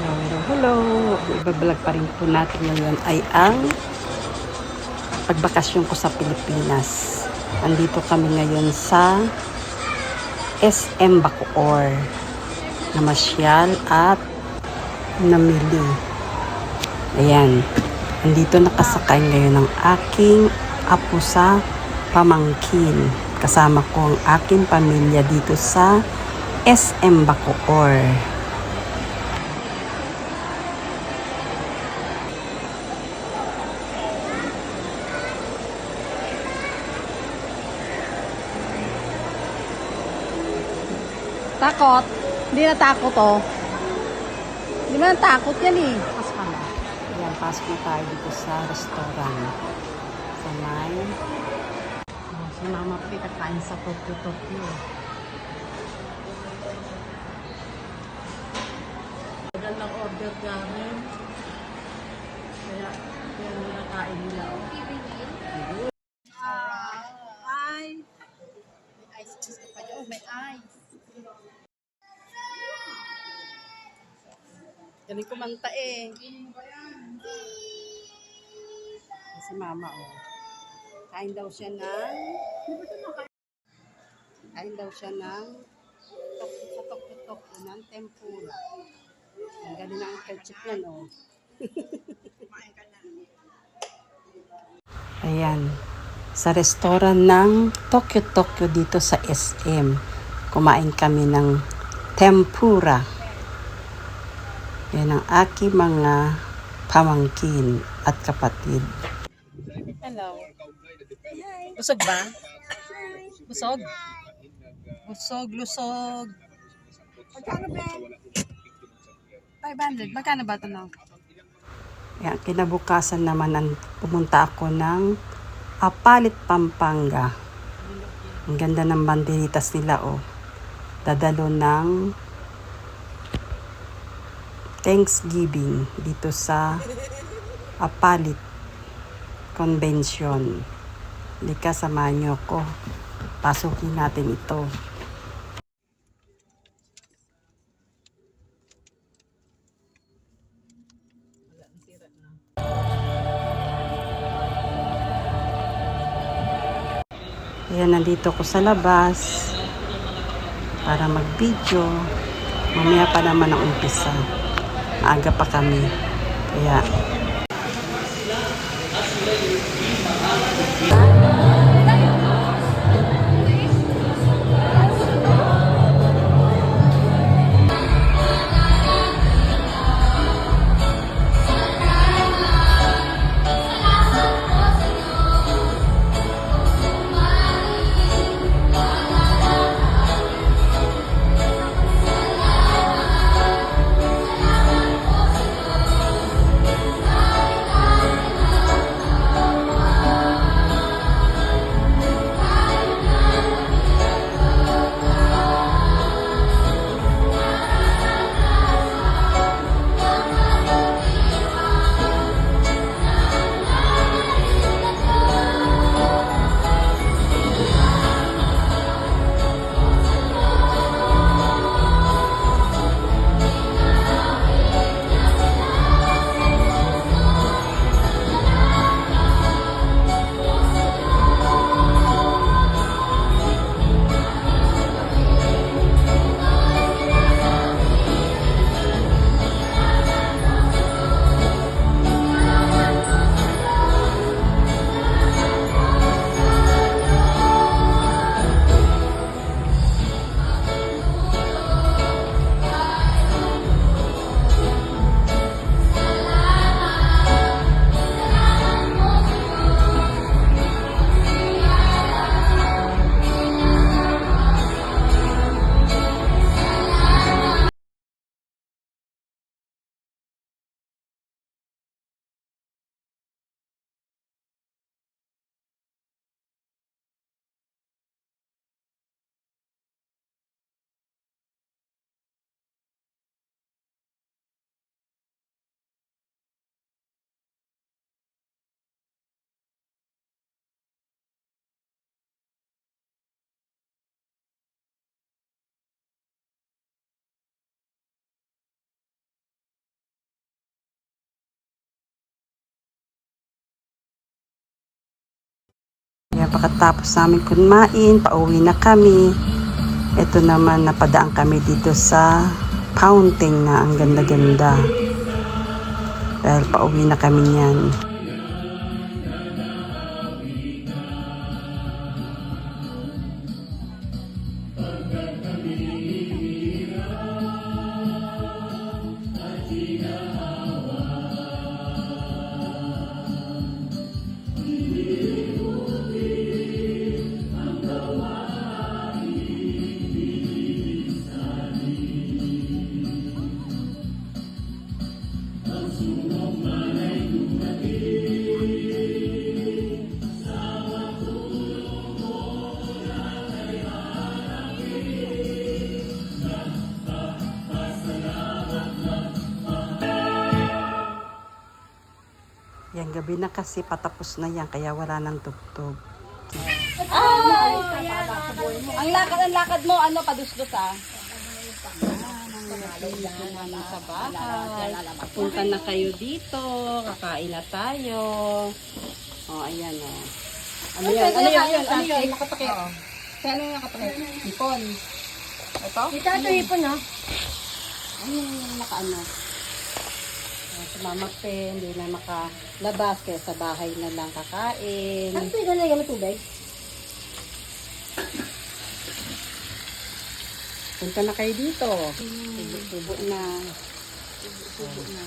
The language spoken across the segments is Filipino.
Hello, hello, hello. Ibablog pa rin po natin ngayon ay ang pagbakasyon ko sa Pilipinas. Andito kami ngayon sa SM Bacoor. Namasyal at namili. Ayan. Andito nakasakay ngayon ang aking apo sa pamangkin. Kasama ko ang aking pamilya dito sa SM Bacoor. Takot? Hindi na takot oh. Hindi mo na takot yan eh. Pasok ka na. Ayan, pasok na tayo dito sa restaurant. Sa may... Oh, si Mama P, kakain sa Tokyo Tokyo. Tagal ng order namin. Kaya, kaya nakain nila. Ay! May ice cheese pa dyan. Oh, may ice. Galing kumanta eh. Si Mama, oh. Kain daw siya ng... Kain daw siya ng... Tok, sa Tokyo Tokyo ng tempura. Ang galing ng ketchup yan, oh. Ayan. Sa restaurant ng Tokyo Tokyo dito sa SM. Kumain kami ng tempura. Yan ang aking mga pamangkin at kapatid. Hello. Busog ba? Busog? Busog, lusog. Magkano ba? 500. Magkano ba ito no? Yan, kinabukasan naman ang pumunta ako ng Apalit, Pampanga. Ang ganda ng banderitas nila, oh. Dadalo ng Thanksgiving dito sa Apalit Convention. Lika, samahan niyo ko. Pasukin natin ito. Ayan, nandito ko sa labas para mag-video. Mamaya pa naman ang umpisa. Maaga pa kami. Kaya, Kaya pagkatapos namin kumain, pauwi na kami. Ito naman, napadaan kami dito sa fountain na ang ganda-ganda. Dahil pauwi na kami niyan. Gabi na kasi patapos na yan, kaya wala nang tugtog. Ang lakad, ang lakad mo, ano, padusdos ah. sa bahay. Punta na kayo dito. Kakain na tayo. Oh, ayan oh. Ano yan? Ano yan? Ano yan? Nakapakit. Kaya ano yung nakapakit? Ipon. Ito? Ito ito ipon no? Ano yung nakaano? Oh, si Mama Pe, hindi na makalabas kaya sa bahay na lang kakain. Ano ito yung nalagyan mo tubig? Punta na kayo dito. Tubo na. Tubo na.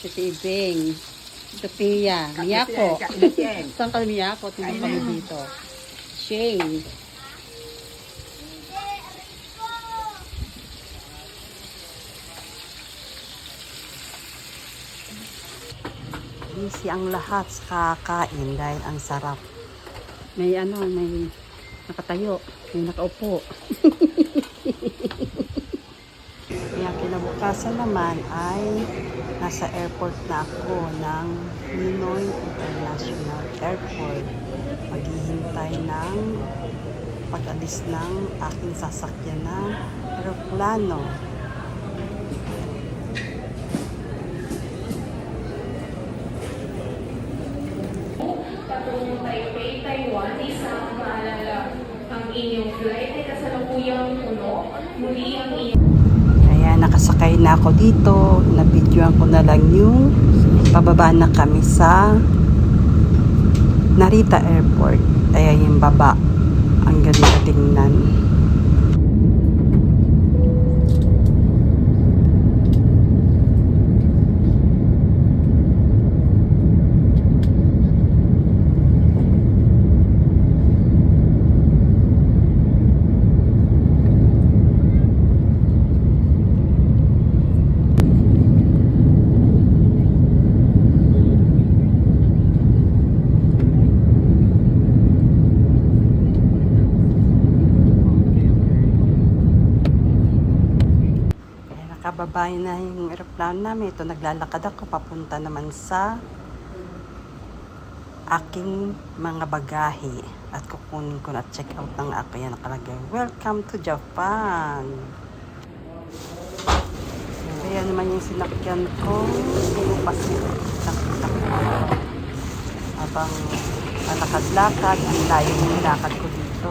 si Tibing. Si Pia. Miyako. Saan ka Miyako? Tingnan kami dito. Shane. Busy ang lahat sa kakain dahil ang sarap. May ano, may nakatayo, may nakaupo. Kaya kinabukasan naman ay nasa airport na ako ng Ninoy International Airport. Maghihintay ng pag-alis ng aking sasakyan ng aeroplano. Patungong Taipei, Taiwan, isang maalala ang inyong flight ay kasalukuyang puno. Muli ang inyong Kaya nakasakay na ako dito. Nabidyoan ko na lang yung pababa na kami sa Narita Airport. Kaya yung baba. Ang ganda tingnan. Kaya nakababay na yung aeroplano namin. Ito naglalakad ako papunta naman sa aking mga bagahe. At kukunin ko na check out ng. Yan nakalagay. Welcome to Japan! Kaya naman yung sinakyan ko. Ko. Habang malakad-lakad, ang layo ng lakad ko dito.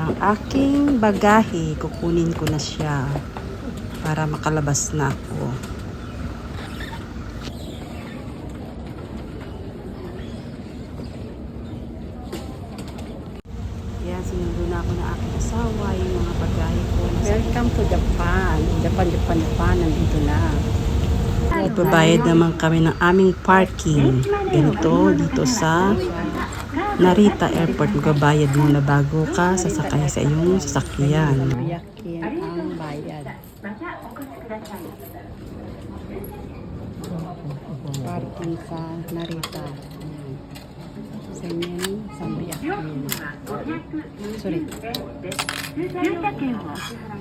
Ang aking bagahe. Kukunin ko na siya para makalabas na ako. Ayan, sinundo na ako ng aking asawa, yung mga bagahe ko. Welcome to Japan. Japan, Japan, Japan. Nandito na. Nagbabayad naman kami ng aming parking. Ganito, dito sa Narita Airport. Magbabayad muna bago ka sasakay sa iyong sasakyan. Yakin ang bayad. Parking sa Narita. Ayan. Sa inyo, Sambiyakin. Sorry. 駐車券を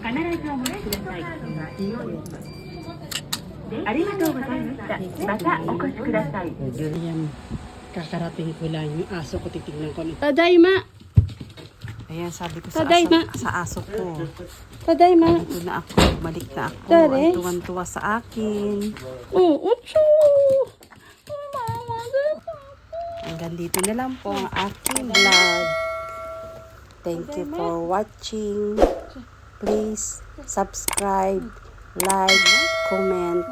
必ずお持ちください。ありがとうございました。またお越しください。 Kakarating ko lang yung aso ko. Titignan ko. Tadayma! Ayan, sabi ko sa, Taday, aso, ma. sa aso ko. Taday, ma. Dito na ako, balik na ako. Dari. Ang tuwan-tuwa sa akin. Oh, utso. Hanggang dito na lang po ang aking vlog. Thank you for watching. Please subscribe, like, comment,